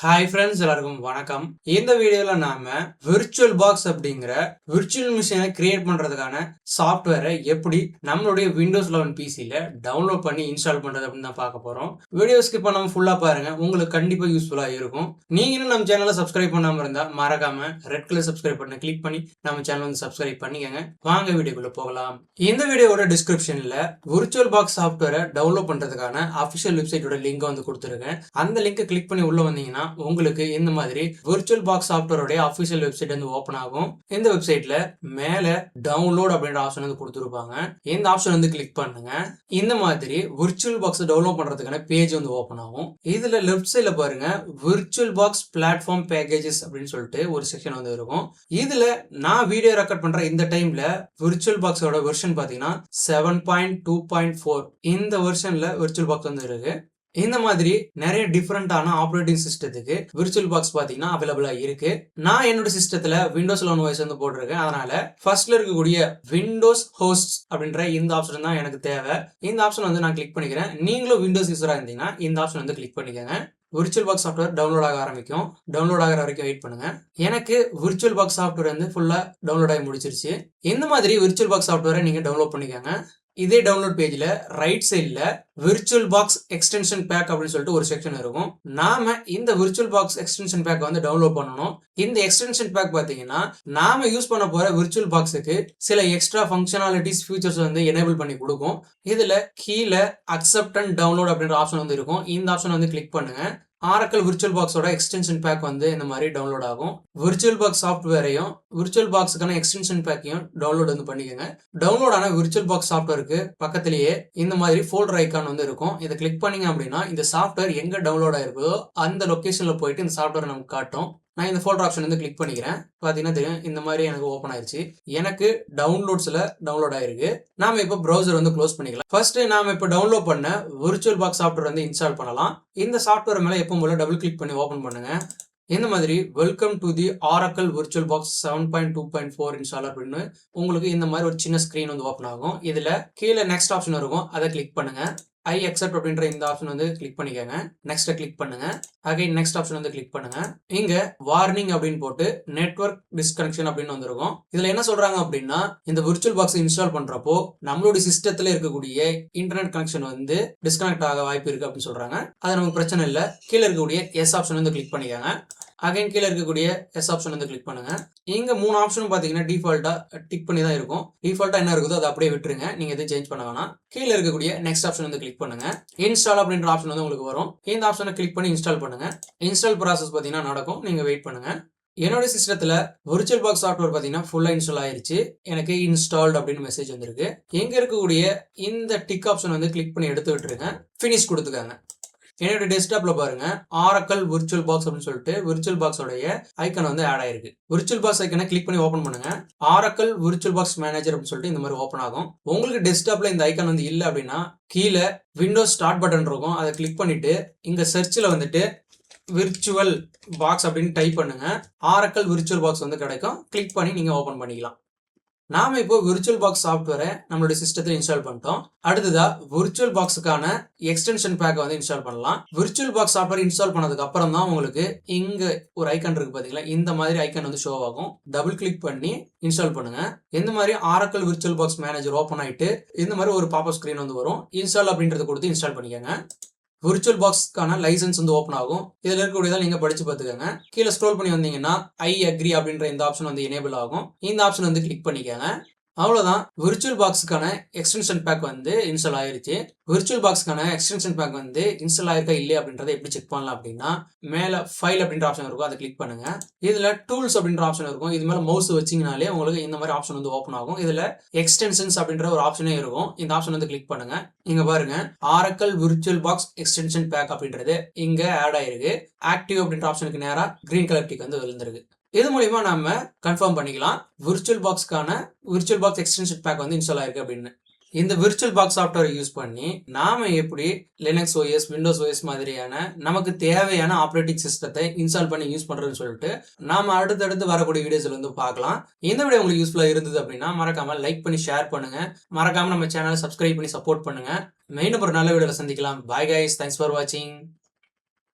Hi friends எல்லாருக்கும் வணக்கம். இந்த வீடியோல நாம விர்ச்சுவல் பாக்ஸ் அப்படிங்கிற விர்ச்சுவல் மிஷினை கிரியேட் பண்றதுக்கான சாஃப்ட்வேரை எப்படி நம்மளுடைய விண்டோஸ் லெவன் பிசியில டவுன்லோட் பண்ணி இன்ஸ்டால் பண்றது அப்படின்னு தான் பார்க்க போறோம். வீடியோ ஸ்கிப் பண்ணாம ஃபுல்லா பாருங்க. உங்களுக்கு கண்டிப்பா யூஸ்ஃபுல்லா இருக்கும். நீங்களும் நம்ம சேனலை சப்ஸ்கிரைப் பண்ணாம இருந்தா மறக்காம ரெட் கலர் சப்ஸ்கிரைப் பண்ண கிளிக் பண்ணி நம்ம சேனல் வந்து சப்ஸ்கிரைப் பண்ணிக்கங்க. வாங்க வீடியோக்குள்ள போகலாம். இந்த வீடியோவோட டிஸ்கிரிப்ஷன்ல விர்ச்சுவல் பாக்ஸ் சாஃப்ட்வேரை டவுன்லோட் பண்றதுக்கான அஃபிஷியல் வெப்சைட்டோட லிங்க் வந்து கொடுத்துருக்கேன். அந்த லிங்கை கிளிக் பண்ணி உள்ள வந்தீங்கன்னா உங்களுக்கு இந்த மாதிரி விர்ச்சுவல் பாக்ஸ் சாஃப்ட்வேரோடைய அஃபிஷியல் வெப்சைட் வந்து ஓப்பன் ஆகும். இந்த வெப்சைட்ல மேல டவுன்லோட் அப்படின்ற ஆப்ஷன் வந்து கொடுத்துருப்பாங்க. இந்த ஆப்ஷன் வந்து கிளிக் பண்ணுங்க. இந்த மாதிரி விர்ச்சுவல் பாக்ஸ் டவுன்லோட் பண்றதுக்கான பேஜ் வந்து ஓப்பன் ஆகும். இதுல லெஃப்ட் சைட்ல பாருங்க விர்ச்சுவல் பாக்ஸ் பிளாட்ஃபார்ம் பேக்கேஜஸ் அப்படின்னு சொல்லிட்டு ஒரு செக்ஷன் வந்து இருக்கும். இதுல நான் வீடியோ ரெக்கார்ட் பண்ற இந்த டைம்ல விர்ச்சுவல் பாக்ஸோட வெர்ஷன் பாத்தீங்கன்னா seven point two point four இந்த வெர்ஷன்ல விர்ச்சுவல் பாக்ஸ் வந்து இருக்கு. இந்த மாதிரி நிறைய டிஃப்ரெண்டான ஆப்ரேட்டிங் சிஸ்டத்துக்கு விர்ச்சுவல் பாக்ஸ் பார்த்தீங்கன்னா அவைலபிளா இருக்கு. நான் என்னோட சிஸ்டத்துல விண்டோஸ் லோன் வாய்ஸ் வந்து போட்டிருக்கேன். அதனால ஃபர்ஸ்ட்ல இருக்கக்கூடிய விண்டோஸ் ஹோஸ்ட் அப்படின்ற இந்த ஆப்ஷன் தான் எனக்கு தேவை. இந்த ஆப்ஷன் வந்து நான் கிளிக் பண்ணிக்கிறேன். நீங்களும் விண்டோஸ் யூஸரா இருந்தீங்கன்னா இந்த ஆப்ஷன் வந்து கிளிக் பண்ணிக்கோங்க. விர்ச்சுவல் பாக்ஸ் சாஃப்ட்வேர் டவுன்லோட் ஆக ஆரம்பிக்கும். டவுன்லோட் ஆகிற வரைக்கும் வெயிட் பண்ணுங்க. எனக்கு விர்ச்சுவல் பாக்ஸ் சாஃப்ட்வேர் வந்து ஃபுல்லா டவுன்லோட் ஆகி முடிச்சிருச்சு. இந்த மாதிரி விர்ச்சுவல் பாக்ஸ் சாஃப்ட்வேரை நீங்க டவுன்லோட் பண்ணிக்கோங்க. இதே டவுன்லோட் பேஜில் ரைட் சைடில் விர்ச்சுவல் பாக்ஸ் எக்ஸ்டென்ஷன் பேக் அப்படின்னு சொல்லிட்டு ஒரு செக்ஷன் இருக்கும். நாம இந்த விர்ச்சுவல் பாக்ஸ் எக்ஸ்டென்ஷன் பேக் வந்து டவுன்லோட் பண்ணணும். இந்த எக்ஸ்டென்ஷன் பேக் பார்த்தீங்கன்னா நாம யூஸ் பண்ண போற விர்ச்சுவல் பாக்ஸுக்கு சில எக்ஸ்ட்ரா ஃபங்க்ஷனாலிட்டிஸ் ஃபியூச்சர்ஸ் வந்து எனேபிள் பண்ணி கொடுக்கும். இதுல கீழே அக்செப்ட் அண்ட் டவுன்லோட் அப்படின்ற ஆப்ஷன் வந்து இருக்கும். இந்த ஆப்ஷன் வந்து கிளிக் பண்ணுங்க. ஆரக்கல் விர்ச்சுவல் பாக்ஸோட எக்ஸ்டென்ஷன் பேக் வந்து இந்த மாதிரி டவுன்லோட் ஆகும். விர்ச்சுவல் பாக்ஸ் சாஃப்ட்வேரையும் விர்ச்சுவல் பாக்ஸுக்கான எக்ஸ்டென்ஷன் பேக்கையும் டவுன்லோட் வந்து பண்ணிக்கோங்க. டவுன்லோட் ஆன விர்ச்சுவல் பாக்ஸ் சாஃப்ட்வேருக்கு பக்கத்திலேயே இந்த மாதிரி ஃபோல்டர் ஐக்கான் வந்து இருக்கும். இதை கிளிக் பண்ணீங்க அப்படின்னா இந்த சாஃப்ட்வேர் எங்கே டவுன்லோட் ஆயிருக்கோ அந்த லொக்கேஷனில் போயிட்டு இந்த சாஃப்ட்வேர் நமக்கு காட்டும். நான் இந்த ஃபோல்டர் ஆப்ஷன் வந்து கிளிக் பண்ணிக்கிறேன். பார்த்தீங்கன்னா தெரியும் இந்த மாதிரி எனக்கு ஓப்பன் ஆயிருச்சு. எனக்கு டவுன்லோட்ஸில் டவுன்லோட் ஆயிருக்கு. நாம இப்போ ப்ரௌசர் வந்து க்ளோஸ் பண்ணிக்கலாம். ஃபர்ஸ்ட் நாம இப்போ டவுன்லோட் பண்ண விர்ச்சுவல் பாக்ஸ் சாஃப்ட்வேர் வந்து இன்ஸ்டால் பண்ணலாம். இந்த சாஃப்ட்வேர் மேலே எப்போ போல டபுள் கிளிக் பண்ணி ஓப்பன் பண்ணுங்க. இந்த மாதிரி welcome to the Oracle virtual box seven point two point four install அப்படின்னு உங்களுக்கு இந்த மாதிரி ஒரு சின்ன ஸ்க்ரீன் வந்து ஓப்பன் ஆகும். இதில் கீழே நெக்ஸ்ட் ஆப்ஷன் இருக்கும். அதை கிளிக் பண்ணுங்க. ஐ அக்செப்ட் அப்படின்ற இந்த ஆப்ஷன் வந்து கிளிக் பண்ணிக்கோங்க. நெக்ஸ்ட் கிளிக் பண்ணுங்க. அகைன் நெக்ஸ்ட் ஆப்ஷன் வந்து கிளிக் பண்ணுங்க. இங்க வார்னிங் அப்படின்னு போட்டு நெட்ஒர்க் டிஸ்கனெக்ஷன் அப்படின்னு வந்திருக்கும். இதுல என்ன சொல்றாங்க அப்படின்னா இந்த விர்ச்சுவல் பாக்ஸ் இன்ஸ்டால் பண்றப்போ நம்மளுடைய சிஸ்டத்துல இருக்கக்கூடிய இன்டர்நெட் கனெக்ஷன் வந்து டிஸ்கனெக்ட் ஆக வாய்ப்பு இருக்கு அப்படின்னு சொல்றாங்க. அது நமக்கு பிரச்சனை இல்லை. கீழே இருக்கக்கூடிய எஸ் ஆப்ஷன் வந்து கிளிக் பண்ணிக்கோங்க. அகைன் கீழே இருக்கக்கூடிய எஸ் ஆப்ஷன் வந்து கிளிக் பண்ணுங்க. இங்க மூணு ஆப்ஷனும் பாத்தீங்கன்னா டிஃபால்ட்டா டிக் பண்ணி தான் இருக்கும். டிஃபால்ட்டா என்ன இருக்குதோ அதை அப்படியே விட்டுருங்க. நீங்க எதுவும் சேஞ்ச் பண்ண வேணாம். கீழே இருக்கக்கூடிய நெக்ஸ்ட் ஆப்ஷன் வந்து கிளிக் பண்ணுங்க. இன்ஸ்டால் அப்படின்ற ஆப்ஷன் வந்து உங்களுக்கு வரும். இந்த ஆப்ஷனை கிளிக் பண்ணி இன்ஸ்டால் பண்ணுங்க. இன்ஸ்டால் ப்ராசஸ் பாத்தீங்கன்னா நடக்கும். நீங்க வெயிட் பண்ணுங்க. என்னோட சிஸ்டத்துல விர்ச்சுவல் பாக்ஸ் சாஃப்ட்வேர் பார்த்தீங்கன்னா ஃபுல்லாக இன்ஸ்டால் ஆயிருச்சு. எனக்கு இன்ஸ்டால்ட் அப்படின்னு மெசேஜ் வந்திருக்கு. எங்க இருக்கக்கூடிய இந்த டிக் ஆப்ஷன் வந்து கிளிக் பண்ணி எடுத்து விட்டுருங்க. ஃபினிஷ் கொடுத்துக்காங்க. என்னோட டெஸ்க்டாப்ல பாருங்க. ஆரக்கல் விர்ச்சுவல் பாக்ஸ் அப்படின்னு சொல்லிட்டு விர்ச்சுவல் பாக்ஸோடைய ஐக்கன் வந்து ஆட் ஆயிருக்கு. விர்ச்சுவல் பாக்ஸ் ஐக்கனை கிளிக் பண்ணி ஓப்பன் பண்ணுங்க. ஆரக்கல் விர்ச்சுவல் பாக்ஸ் மேனேஜர் அப்படின்னு சொல்லிட்டு இந்த மாதிரி ஓப்பன் ஆகும். உங்களுக்கு டெஸ்க்டாப்ல இந்த ஐக்கன் வந்து இல்லை அப்படின்னா கீழே விண்டோஸ் ஸ்டார்ட் பட்டன் இருக்கும். அதை கிளிக் பண்ணிட்டு இங்க சர்ச்சில் வந்துட்டு விர்ச்சுவல் பாக்ஸ் அப்படின்னு டைப் பண்ணுங்க. ஆரக்கல் விர்ச்சுவல் பாக்ஸ் வந்து கிடைக்கும். கிளிக் பண்ணி நீங்க ஓப்பன் பண்ணிக்கலாம். நாம் இப்போ விர்ச்சுவல் பாக்ஸ் சாஃப்ட்வேரை நம்மளுடைய சிஸ்டத்தில் இன்ஸ்டால் பண்ணிட்டோம். அடுத்ததா விர்ச்சுவல் பாக்ஸுக்கான எக்ஸ்டென்ஷன் பேக்கை வந்து இன்ஸ்டால் பண்ணலாம். விர்ச்சுவல் பாக்ஸ் சாஃப்ட்வேர் இன்ஸ்டால் பண்ணதுக்கு அப்புறம் தான் உங்களுக்கு இங்க ஒரு ஐக்கன் இருக்கு பாத்தீங்களா? இந்த மாதிரி ஐக்கன் வந்து ஷோ ஆகும். டபுள் கிளிக் பண்ணி இன்ஸ்டால் பண்ணுங்க. இந்த மாதிரி Oracle virtual box manager open ஆயிட்டு இந்த மாதிரி ஒரு பாப்பப் ஸ்கிரீன் வந்து வரும். இன்ஸ்டால் அப்படின்றத கொடுத்து இன்ஸ்டால் பண்ணிக்கோங்க. விர்ச்சுவல் பாக்ஸ்க்கான லைசன்ஸ் வந்து ஓப்பன் ஆகும். இதில் இருக்கக்கூடியதான் நீங்கள் படிச்சு பார்த்துக்கோங்க. கீழே ஸ்க்ரோல் பண்ணி வந்தீங்கன்னா ஐ அக்ரி அப்படின்ற இந்த ஆப்ஷன் வந்து எனேபிள் ஆகும். இந்த ஆப்ஷன் வந்து கிளிக் பண்ணிக்கோங்க. அவ்வளோதான் விர்ச்சுவல் பாக்ஸுக்கான எக்ஸ்டென்ஷன் பேக் வந்து இன்ஸ்டால் ஆயிருச்சு. விர்ச்சுவல் பாக்ஸ்க்கான எக்ஸ்டென்ஷன் பேக் வந்து இன்ஸ்டால் ஆயிருக்கா இல்லையா அப்படின்றத எப்படி செக் பண்ணலாம் அப்படின்னா மேலே ஃபைல் அப்படின்ற ஆப்ஷன் இருக்கும். அதை கிளிக் பண்ணுங்க. இதில் டூல்ஸ் அப்படின்ற ஆப்ஷன் இருக்கும். இது மேலே மவுஸ் வச்சிங்கனாலே உங்களுக்கு இந்த மாதிரி ஆப்ஷன் வந்து ஓப்பன் ஆகும். இதில் எக்ஸ்டென்ஷன்ஸ் அப்படின்ற ஒரு ஆப்ஷனே இருக்கும். இந்த ஆப்ஷன் வந்து கிளிக் பண்ணுங்க. இங்க பாருங்க. Oracle virtual box extension pack அப்படின்றது இங்க ஆட் ஆயிருக்கு. ஆக்டிவ் அப்படின்ற ஆப்ஷனுக்கு நேராக கிரீன் கலர் டிக் வந்து விழுந்திருக்கு. இது மூலியமா நம்ம கன்ஃபார்ம் பண்ணிக்கலாம்? விர்ச்சுவல் பாக்ஸ்க்கான விர்ச்சுவல் பாக்ஸ் எக்ஸ்டென்ஷன் பேக் வந்து இன்ஸ்டால் ஆயிருக்கு அப்படின்னு. இந்த விர்ச்சுவல் பாக்ஸ் சாஃப்ட்வேர் யூஸ் பண்ணி நாம எப்படி லினக்ஸ் ஓஎஸ் விண்டோஸ் ஓஎஸ் மாதிரியான நமக்கு தேவையான ஆப்ரேட்டிங் சிஸ்டத்தை இன்ஸ்டால் பண்ணி யூஸ் பண்றதுன்னு சொல்லிட்டு நாம அடுத்தடுத்து வரக்கூடிய வீடியோஸ்ல வந்து பார்க்கலாம். இந்த வீடியோ உங்களுக்கு யூஸ்ஃபுல்லா இருந்தது அப்படின்னா மறக்காம லைக் பண்ணி ஷேர் பண்ணுங்க. மறக்காம நம்ம சேனலை சப்ஸ்கிரைப் பண்ணி சப்போர்ட் பண்ணுங்க. மெயின் ஒரு நல்ல வீடியோவில் சந்திக்கலாம். பாய் கைஸ் தேங்க்ஸ் ஃபார் வாட்சிங்